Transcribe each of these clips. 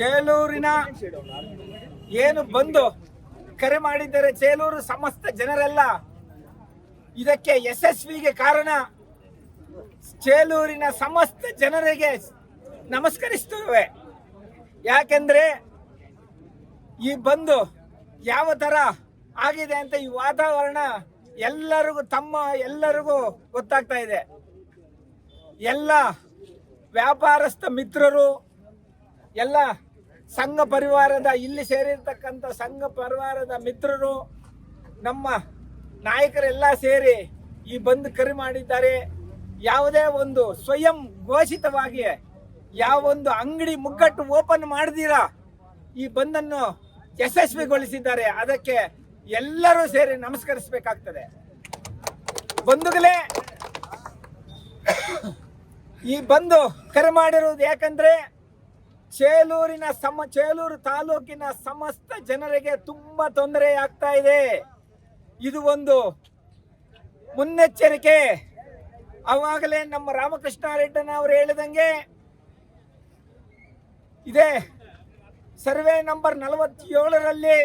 ಚೇಲೂರಿನ ಏನು ಬಂದು ಕರೆ ಮಾಡಿದ್ದಾರೆ ಚೇಲೂರು ಸಮಸ್ತ ಜನರೆಲ್ಲ. ಇದಕ್ಕೆ ಯಶಸ್ವಿಗೆ ಕಾರಣ ಚೇಲೂರಿನ ಸಮಸ್ತ ಜನರಿಗೆ ನಮಸ್ಕರಿಸ್ತೇವೆ. ಯಾಕೆಂದ್ರೆ ಈ ಬಂದು ಯಾವ ತರ ಆಗಿದೆ ಅಂತ ಈ ವಾತಾವರಣ ಎಲ್ಲರಿಗೂ ತಮ್ಮ ಎಲ್ಲರಿಗೂ ಗೊತ್ತಾಗ್ತಾ ಇದೆ. ಎಲ್ಲ ವ್ಯಾಪಾರಸ್ಥ ಮಿತ್ರರು, ಎಲ್ಲ ಸಂಘ ಪರಿವಾರದ ಇಲ್ಲಿ ಸೇರಿರ್ತಕ್ಕಂಥ ಸಂಘ ಪರಿವಾರದ ಮಿತ್ರರು, ನಮ್ಮ ನಾಯಕರೆಲ್ಲ ಸೇರಿ ಈ ಬಂದ್ ಕರೆ ಮಾಡಿದ್ದಾರೆ. ಯಾವುದೇ ಒಂದು ಸ್ವಯಂ ಘೋಷಿತವಾಗಿ ಯಾವೊಂದು ಅಂಗಡಿ ಮುಗ್ಗಟ್ಟು ಓಪನ್ ಮಾಡ್ದಿರಾ, ಈ ಬಂದನ್ನು ಯಶಸ್ವಿಗೊಳಿಸಿದ್ದಾರೆ. ಅದಕ್ಕೆ ಎಲ್ಲರೂ ಸೇರಿ ನಮಸ್ಕರಿಸಬೇಕಾಗ್ತದೆ. ಬಂಧುಗಳೇ, ಈ ಬಂದು ಕರೆ ಮಾಡಿರುವುದು ಯಾಕಂದ್ರೆ ಚೇಲೂರಿನ ಸಮ, ಚೇಲೂರು ತಾಲೂಕಿನ ಸಮಸ್ತ ಜನರಿಗೆ ತುಂಬಾ ತೊಂದರೆ ಆಗ್ತಾ ಇದೆ. ಇದು ಒಂದು ಮುನ್ನೆಚ್ಚರಿಕೆ. ಅವಾಗಲೇ ನಮ್ಮ ರಾಮಕೃಷ್ಣ ರೆಡ್ಡನ ಅವರು ಹೇಳಿದಂಗೆ ಇದೆ. ಸರ್ವೆ ನಂಬರ್ ನಲವತ್ತೇಳರಲ್ಲಿ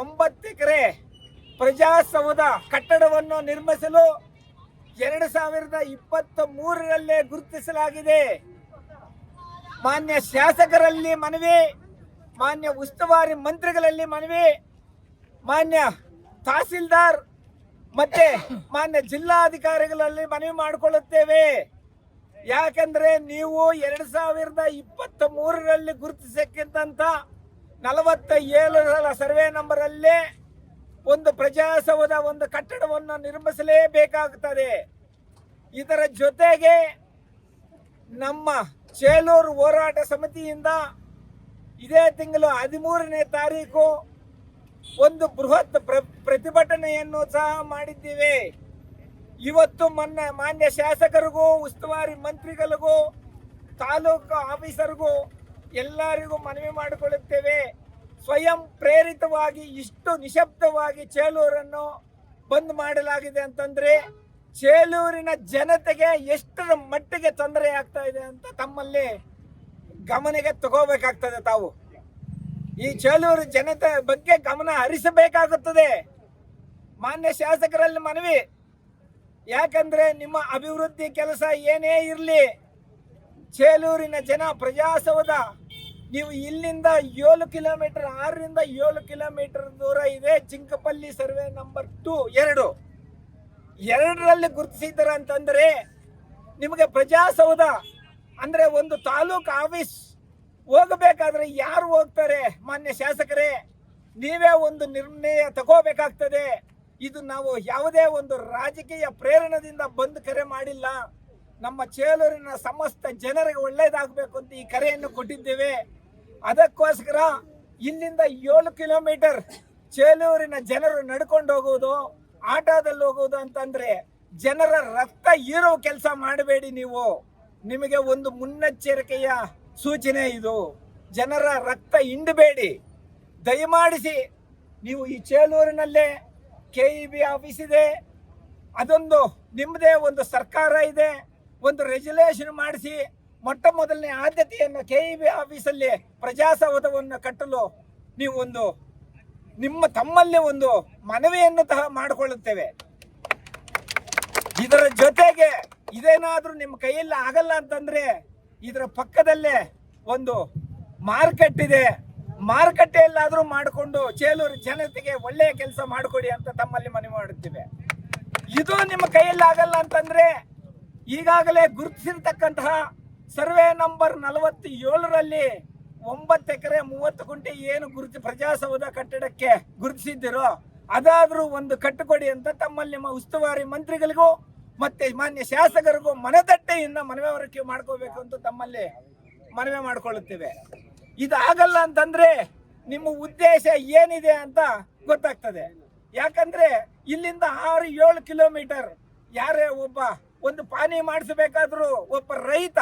ಒಂಬತ್ತು ಎಕರೆ ಪ್ರಜಾಸೌಧ ಕಟ್ಟಡವನ್ನು ನಿರ್ಮಿಸಲು ಎರಡು ಸಾವಿರದ ಇಪ್ಪತ್ತ ಮೂರರಲ್ಲೇ ಗುರುತಿಸಲಾಗಿದೆ. ಮಾನ್ಯ ಶಾಸಕರಲ್ಲಿ ಮನವಿ, ಮಾನ್ಯ ಉಸ್ತುವಾರಿ ಮಂತ್ರಿಗಳಲ್ಲಿ ಮನವಿ, ಮಾನ್ಯ ತಹಸೀಲ್ದಾರ್ ಮತ್ತೆ ಮಾನ್ಯ ಜಿಲ್ಲಾಧಿಕಾರಿಗಳಲ್ಲಿ ಮನವಿ ಮಾಡಿಕೊಳ್ಳುತ್ತೇವೆ. ಯಾಕಂದ್ರೆ ನೀವು ಎರಡ್ ಸಾವಿರದ ಇಪ್ಪತ್ತ ಮೂರರಲ್ಲಿ ಗುರುತಿಸಕ್ಕಿಂತ ನಲವತ್ತ ಏಳರ ಸರ್ವೆ ನಂಬರ್ ಅಲ್ಲೇ ಒಂದು ಪ್ರಜಾಸೌಧ, ಒಂದು ಕಟ್ಟಡವನ್ನು ನಿರ್ಮಿಸಲೇಬೇಕಾಗುತ್ತದೆ ಇದರ ಜೊತೆಗೆ ನಮ್ಮ ಚೇಲೂರು ಹೋರಾಟ ಸಮಿತಿಯಿಂದ ಇದೇ ತಿಂಗಳು ಹದಿಮೂರನೇ ತಾರೀಕು ಒಂದು ಬೃಹತ್ ಪ್ರ- ಪ್ರತಿಭಟನೆಯನ್ನು ಸಹ ಮಾಡಿದ್ದೀವಿ. ಇವತ್ತು ಮೊನ್ನೆ, ಮಾನ್ಯ ಶಾಸಕರಿಗೂ, ಉಸ್ತುವಾರಿ ಮಂತ್ರಿಗಳಿಗೂ, ತಾಲೂಕು ಆಫೀಸರ್ಗೂ ಎಲ್ಲರಿಗೂ ಮನವಿ ಮಾಡಿಕೊಳ್ಳುತ್ತೇವೆ. ಸ್ವಯಂ ಪ್ರೇರಿತವಾಗಿ, ಇಷ್ಟು ನಿಶಬ್ದವಾಗಿ ಚೇಲೂರನ್ನು ಬಂದ್ ಮಾಡಲಾಗಿದೆ ಅಂತಂದ್ರೆ ಚೇಲೂರಿನ ಜನತೆಗೆ ಎಷ್ಟರ ಮಟ್ಟಿಗೆ ತೊಂದರೆ ಆಗ್ತಾ ಇದೆ ಅಂತ ತಮ್ಮಲ್ಲಿ ಗಮನಕ್ಕೆ ತಗೋಬೇಕಾಗ್ತದೆ ತಾವು. ಈ ಚೇಲೂರು ಜನತೆ ಬಗ್ಗೆ ಗಮನ ಹರಿಸಬೇಕಾಗುತ್ತದೆ. ಮಾನ್ಯ ಶಾಸಕರಲ್ಲಿ ಮನವಿ. ಯಾಕಂದ್ರೆ ನಿಮ್ಮ ಅಭಿವೃದ್ಧಿ ಕೆಲಸ ಏನೇ ಇರಲಿ, ಚೇಲೂರಿನ ಜನ ಪ್ರಜಾಸೌಧ, ನೀವು ಇಲ್ಲಿಂದ ಏಳು ಕಿಲೋಮೀಟರ್ ಆರರಿಂದ ಏಳು ಕಿಲೋಮೀಟರ್ ದೂರ ಇದೆ. ಚಿಂಕಪಲ್ಲಿ ಸರ್ವೆ ನಂಬರ್ ಟು ಎರಡು. ಎರಡರಲ್ಲಿ ಗುರುತಿಸಿದ್ದಾರೆ ಅಂತಂದ್ರೆ ನಿಮಗೆ ಪ್ರಜಾಸೌಧ ಅಂದ್ರೆ ಒಂದು ತಾಲೂಕು ಆಫೀಸ್ ಹೋಗಬೇಕಾದ್ರೆ ಯಾರು ಹೋಗ್ತಾರೆ? ಮಾನ್ಯ ಶಾಸಕರೇ, ನೀವೇ ಒಂದು ನಿರ್ಣಯ ತಗೋಬೇಕಾಗ್ತದೆ. ಇದು ನಾವು ಯಾವುದೇ ಒಂದು ರಾಜಕೀಯ ಪ್ರೇರಣದಿಂದ ಬಂದು ಕರೆ ಮಾಡಿಲ್ಲ. ನಮ್ಮ ಚೇಲೂರಿನ ಸಮಸ್ತ ಜನರಿಗೆ ಒಳ್ಳೇದಾಗಬೇಕು ಅಂತ ಈ ಕರೆಯನ್ನು ಕೊಟ್ಟಿದ್ದೇವೆ. ಅದಕ್ಕೋಸ್ಕರ ಇಲ್ಲಿಂದ ಏಳು ಕಿಲೋಮೀಟರ್ ಚೇಲೂರಿನ ಜನರು ನಡ್ಕೊಂಡು ಹೋಗುವುದು. ಆಟೋದಲ್ಲಿ ಹೋಗೋದು ಅಂತಂದ್ರೆ ಜನರ ರಕ್ತ ಹೀರೋ ಕೆಲಸ ಮಾಡಬೇಡಿ ನೀವು. ನಿಮಗೆ ಒಂದು ಮುನ್ನೆಚ್ಚರಿಕೆಯ ಸೂಚನೆ ಇದು. ಜನರ ರಕ್ತ ಹಿಂಡಬೇಡಿ. ದಯಮಾಡಿಸಿ ನೀವು ಈ ಚೇಲೂರಿನಲ್ಲೇ ಕೆ ಇ ಬಿ ಆಫೀಸ್ ಇದೆ. ಅದೊಂದು ನಿಮ್ಮದೇ ಒಂದು ಸರ್ಕಾರ ಇದೆ. ಒಂದು ರೆಜುಲೇಷನ್ ಮಾಡಿಸಿ ಮೊಟ್ಟ ಮೊದಲನೇ ಆದ್ಯತೆಯನ್ನು ಕೆ ಇ ಬಿ ಆಫೀಸಲ್ಲಿ ಪ್ರಜಾಸೌಧವನ್ನು ಕಟ್ಟಲು ನೀವು ಒಂದು ನಿಮ್ಮ ತಮ್ಮಲ್ಲಿ ಒಂದು ಮನವಿಯನ್ನು ಸಹ ಮಾಡಿಕೊಳ್ಳುತ್ತೇವೆ. ಇದರ ಜೊತೆಗೆ ಇದೇನಾದರೂ ನಿಮ್ಮ ಕೈಯಲ್ಲಿ ಆಗಲ್ಲ ಅಂತಂದ್ರೆ ಇದರ ಪಕ್ಕದಲ್ಲೇ ಒಂದು ಮಾರ್ಕೆಟ್ ಇದೆ. ಮಾರುಕಟ್ಟೆಯಲ್ಲಾದ್ರೂ ಮಾಡಿಕೊಂಡು ಚೇಲೂರು ಜನತೆಗೆ ಒಳ್ಳೆಯ ಕೆಲಸ ಮಾಡಿಕೊಡಿ ಅಂತ ತಮ್ಮಲ್ಲಿ ಮನವಿ ಮಾಡುತ್ತೇವೆ. ಇದು ನಿಮ್ಮ ಕೈಯಲ್ಲಿ ಆಗಲ್ಲ ಅಂತಂದ್ರೆ ಈಗಾಗಲೇ ಗುರುತಿಸಿರ್ತಕ್ಕಂತಹ ಸರ್ವೆ ನಂಬರ್ ನಲವತ್ತ ಏಳರಲ್ಲಿ ಒಂಬತ್ತು ಎಕರೆ ಮೂವತ್ತು ಗುಂಟೆ ಏನು ಗುರುತು ಪ್ರಜಾಸೌಧ ಕಟ್ಟಡಕ್ಕೆ ಗುರುತಿಸಿದ್ದಿರೋ ಅದಾದರೂ ಒಂದು ಕಟ್ಟುಕೊಡಿ ಅಂತ ತಮ್ಮಲ್ಲಿ ಉಸ್ತುವಾರಿ ಮಂತ್ರಿಗಳಿಗೂ ಮತ್ತೆ ಮಾನ್ಯ ಶಾಸಕರಿಗೂ ಮನದಟ್ಟೆಯಿಂದ ಮನವರಿಕೆ ಮಾಡ್ಕೋಬೇಕು ಅಂತ ತಮ್ಮಲ್ಲಿ ಮನವಿ ಮಾಡಿಕೊಳ್ಳುತ್ತೇವೆ. ಇದಾಗಲ್ಲ ಅಂತಂದ್ರೆ ನಿಮ್ಮ ಉದ್ದೇಶ ಏನಿದೆ ಅಂತ ಗೊತ್ತಾಗ್ತದೆ. ಯಾಕಂದ್ರೆ ಇಲ್ಲಿಂದ ಆರು ಏಳು ಕಿಲೋಮೀಟರ್ ಯಾರೇ ಒಬ್ಬ ಒಂದು ಪಾನಿ ಮಾಡಿಸಬೇಕಾದ್ರೂ ಒಬ್ಬ ರೈತ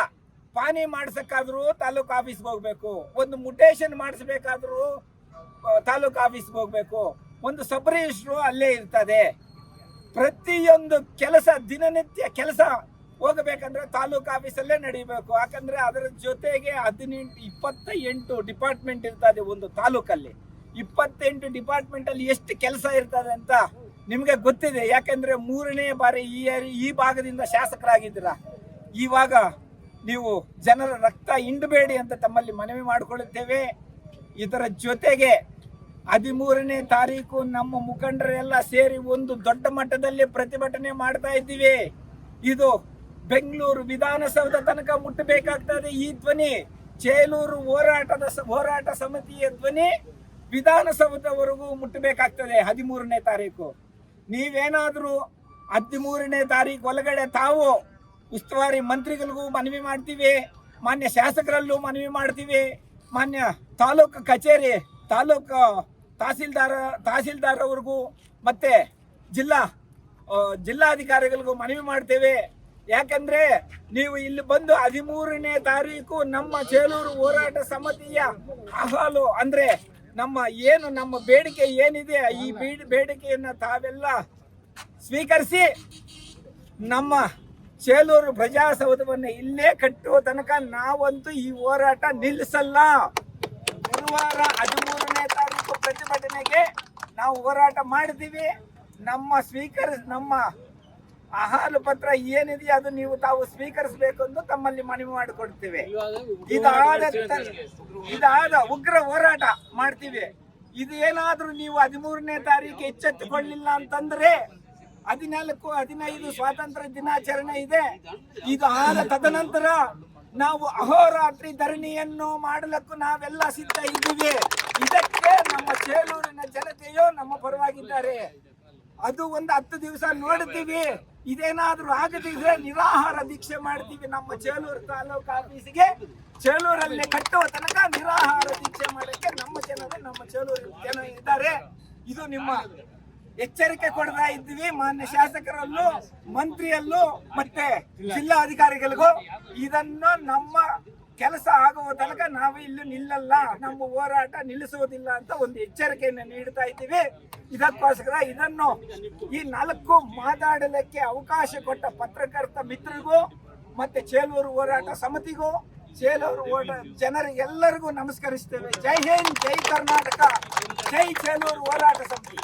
ಪಾನಿ ಮಾಡಿಸಕ್ಕಾದ್ರೂ ತಾಲೂಕು ಆಫೀಸ್ಗೆ ಹೋಗ್ಬೇಕು. ಒಂದು ಮುಟೇಶನ್ ಮಾಡಿಸ್ಬೇಕಾದ್ರೂ ತಾಲೂಕು ಆಫೀಸ್ಗೆ ಹೋಗ್ಬೇಕು. ಒಂದು ಸಬ್ ರಿಜಿಸ್ಟ್ರು ಅಲ್ಲೇ ಇರ್ತದೆ. ಪ್ರತಿಯೊಂದು ಕೆಲಸ, ದಿನನಿತ್ಯ ಕೆಲಸ ಹೋಗಬೇಕಂದ್ರೆ ತಾಲೂಕು ಆಫೀಸಲ್ಲೇ ನಡಿಬೇಕು. ಯಾಕಂದ್ರೆ ಅದರ ಜೊತೆಗೆ ಹದಿನೆಂಟು ಇಪ್ಪತ್ತ ಎಂಟು ಡಿಪಾರ್ಟ್ಮೆಂಟ್ ಇರ್ತದೆ ಒಂದು ತಾಲೂಕಲ್ಲಿ. ಇಪ್ಪತ್ತೆಂಟು ಡಿಪಾರ್ಟ್ಮೆಂಟ್ ಅಲ್ಲಿ ಎಷ್ಟು ಕೆಲಸ ಇರ್ತದೆ ಅಂತ ನಿಮಗೆ ಗೊತ್ತಿದೆ. ಯಾಕಂದ್ರೆ ಮೂರನೇ ಬಾರಿ ಈ ಈ ಭಾಗದಿಂದ ಶಾಸಕರಾಗಿದ್ದೀರಾ. ಇವಾಗ ನೀವು ಜನರ ರಕ್ತ ಹಿಂಡಬೇಡಿ ಅಂತ ತಮ್ಮಲ್ಲಿ ಮನವಿ ಮಾಡಿಕೊಳ್ಳುತ್ತೇವೆ. ಇದರ ಜೊತೆಗೆ ಹದಿಮೂರನೇ ತಾರೀಕು ನಮ್ಮ ಮುಖಂಡರೆಲ್ಲ ಸೇರಿ ಒಂದು ದೊಡ್ಡ ಮಟ್ಟದಲ್ಲಿ ಪ್ರತಿಭಟನೆ ಮಾಡ್ತಾ ಇದ್ದೀವಿ. ಇದು ಬೆಂಗಳೂರು ವಿಧಾನಸೌಧ ತನಕ ಮುಟ್ಟಬೇಕಾಗ್ತದೆ. ಈ ಧ್ವನಿ ಚೇಲೂರು ಹೋರಾಟದ ಹೋರಾಟ ಸಮಿತಿಯ ಧ್ವನಿ ವಿಧಾನಸೌಧವರೆಗೂ ಮುಟ್ಟಬೇಕಾಗ್ತದೆ ಹದಿಮೂರನೇ ತಾರೀಕು. ನೀವೇನಾದರೂ ಹದಿಮೂರನೇ ತಾರೀಕು ಒಳಗಡೆ ತಾವು ಉಸ್ತುವಾರಿ ಮಂತ್ರಿಗಳಿಗೂ ಮನವಿ ಮಾಡ್ತೀವಿ. ಮಾನ್ಯ ಶಾಸಕರಲ್ಲೂ ಮನವಿ ಮಾಡ್ತೀವಿ. ಮಾನ್ಯ ತಾಲೂಕು ಕಚೇರಿ, ತಾಲೂಕು ತಹಸೀಲ್ದಾರ ತಹಸೀಲ್ದಾರ್ ಅವ್ರಿಗೂ ಮತ್ತೆ ಜಿಲ್ಲಾ ಜಿಲ್ಲಾಧಿಕಾರಿಗಳಿಗೂ ಮನವಿ ಮಾಡ್ತೇವೆ. ಯಾಕಂದ್ರೆ ನೀವು ಇಲ್ಲಿ ಬಂದು ಹದಿಮೂರನೇ ತಾರೀಕು ನಮ್ಮ ಚೇಲೂರು ಹೋರಾಟ ಸಮಿತಿಯ ಅಹವಾಲು ಅಂದ್ರೆ ನಮ್ಮ ಏನು ನಮ್ಮ ಬೇಡಿಕೆ ಏನಿದೆ, ಈ ಬೇಡಿಕೆಯನ್ನು ಬೇಡಿಕೆಯನ್ನ ತಾವೆಲ್ಲ ಸ್ವೀಕರಿಸಿ ನಮ್ಮ ಚೇಲೂರು ಪ್ರಜಾಸೌಧವನ್ನು ಇಲ್ಲೇ ಕಟ್ಟುವ ತನಕ ನಾವಂತೂ ಈ ಹೋರಾಟ ನಿಲ್ಲಿಸಲ್ಲ. ಗುರುವಾರ ಹದಿಮೂರನೇ ತಾರೀಕು ಪ್ರತಿಭಟನೆಗೆ ನಾವು ಹೋರಾಟ ಮಾಡಿದ್ದೀವಿ. ನಮ್ಮ ಸ್ವೀಕರ್ ನಮ್ಮ ಆಹಾರ ಪತ್ರ ಏನಿದೆ ಅದು ನೀವು ತಾವು ಸ್ವೀಕರಿಸಬೇಕು ಅಂತ ತಮ್ಮಲ್ಲಿ ಮನವಿ ಮಾಡಿಕೊಡ್ತೀವಿ. ಇದಾದ ಇದಾದ ಉಗ್ರ ಹೋರಾಟ ಮಾಡ್ತೀವಿ. ಇದು ಏನಾದ್ರೂ ನೀವು ಹದಿಮೂರನೇ ತಾರೀಕು ಎಚ್ಚೆತ್ತುಕೊಳ್ಳಿಲ್ಲ ಅಂತಂದ್ರೆ ಹದಿನಾಲ್ಕು, ಹದಿನೈದು ಸ್ವಾತಂತ್ರ್ಯ ದಿನಾಚರಣೆ ಇದೆ. ಇದು ಆದ ತದನಂತರ ನಾವು ಅಹೋರಾತ್ರಿ ಧರಣಿಯನ್ನು ಮಾಡಲಕ್ಕೂ ನಾವೆಲ್ಲ ಸಿದ್ಧ ಇದ್ದೀವಿ. ಇದಕ್ಕೆ ನಮ್ಮ ಚೇಲೂರಿನ ಜನತೆಯು ನಮ್ಮ ಪರವಾಗಿದ್ದಾರೆ. ಅದು ಒಂದು ಹತ್ತು ದಿವಸ ನೋಡ್ತೀವಿ. ಇದೇನಾದ್ರೂ ಆಗದಿದ್ರೆ ನಿರಾಹಾರ ದೀಕ್ಷೆ ಮಾಡ್ತೀವಿ ನಮ್ಮ ಚೇಲೂರು ತಾಲೂಕು ಆಫೀಸಿಗೆ. ಚೇಲೂರಲ್ಲಿ ಕಟ್ಟುವ ತನಕ ನಿರಾಹಾರ ದೀಕ್ಷೆ ಮಾಡಕ್ಕೆ ನಮ್ಮ ಜನರು ನಮ್ಮ ಚೇಲೂರು ಜನ ಇದ್ದಾರೆ. ಇದು ನಿಮ್ಮ ಎಚ್ಚರಿಕೆ ಕೊಡ್ತಾ ಇದ್ವಿ ಮಾನ್ಯ ಶಾಸಕರಲ್ಲೂ, ಮಂತ್ರಿಯಲ್ಲೂ, ಮತ್ತೆ ಜಿಲ್ಲಾ ಅಧಿಕಾರಿಗಳಿಗೂ ಇದನ್ನು ನಮ್ಮ ಕೆಲಸ ಆಗುವ ತನಕ ನಾವು ಇಲ್ಲಿ ನಿಲ್ಲಲ್ಲ, ನಮ್ಮ ಹೋರಾಟ ನಿಲ್ಲಿಸುವುದಿಲ್ಲ ಅಂತ ಒಂದು ಎಚ್ಚರಿಕೆಯನ್ನು ನೀಡ್ತಾ ಇದ್ದೀವಿ. ಇದಕ್ಕೋಸ್ಕರ ಇದನ್ನು ಈ ನಾಲ್ಕು ಮಾತಾಡಲಿಕ್ಕೆ ಅವಕಾಶ ಕೊಟ್ಟ ಪತ್ರಕರ್ತ ಮಿತ್ರರಿಗೂ, ಮತ್ತೆ ಚೇಲೂರು ಹೋರಾಟ ಸಮಿತಿಗೂ, ಚೇಲೂರು ಹೋರಾಟ ಜನರಿಗೆಲ್ಲರಿಗೂ ನಮಸ್ಕರಿಸ್ತೇವೆ. ಜೈ ಹಿಂದ್, ಜೈ ಕರ್ನಾಟಕ, ಜೈ ಚೇಲೂರು ಹೋರಾಟ ಸಮಿತಿ.